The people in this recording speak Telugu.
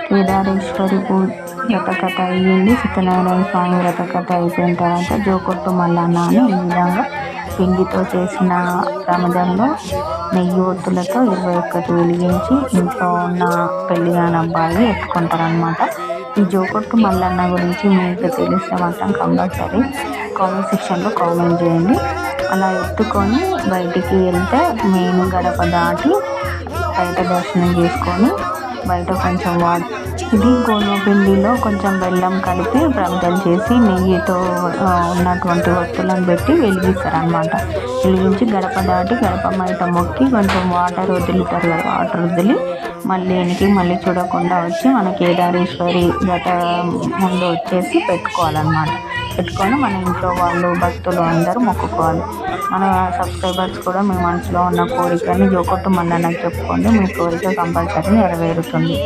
కేదారేశ్వరి పూ వ్రతకథ అయ్యింది. సత్యనారాయణ స్వామి వ్రతకథ అయిపోయిన తర్వాత జోకొట్టు మల్లన్న అని ఈ విధంగా పిండితో చేసిన ప్రమదంలో నెయ్యి ఒత్తులతో ఇరవై ఒక్కటి వెలిగించి ఇంట్లో ఉన్న పెళ్ళి కాని అబ్బాయి ఎత్తుకుంటారనమాట ఈ జోకొట్టు మల్లన్న గురించి మీకు తెలిస్తే మాత్రం కంపల్సరీ కామెంట్ సెక్షన్లో కామెంట్ చేయండి. అలా ఎత్తుకొని బయటికి వెళ్తే మెయిన్ గడప దాటి బయట దర్శనం చేసుకొని బయట కొంచెం వాటర్ ఇది గోధుమ పిండిలో కొంచెం బెల్లం కలిపి ప్రమిదలు చేసి నెయ్యితో ఉన్నటువంటి వస్తువులను పెట్టి వెలిగిస్తారనమాట వెలిగించి గడప దాటి గడప బయట మొక్కి కొంచెం వాటర్ వదులుతారు కదా వాటర్ వదిలి మళ్ళీ వెనక్కి మళ్ళీ చూడకుండా వచ్చి మన కేదారేశ్వరి గత ముందు వచ్చేసి పెట్టుకోవాలన్నమాట. పెట్టుకొని మన ఇంట్లో వాళ్ళు భక్తులు అందరూ మొక్కుకోవాలి. మన సబ్స్క్రైబర్స్ కూడా మీ మనసులో ఉన్న కోరికని జోకొట్టు మళ్ళీ చెప్పుకోండి. మీ కోరిక కంపల్సరీ నెరవేరుతుంది.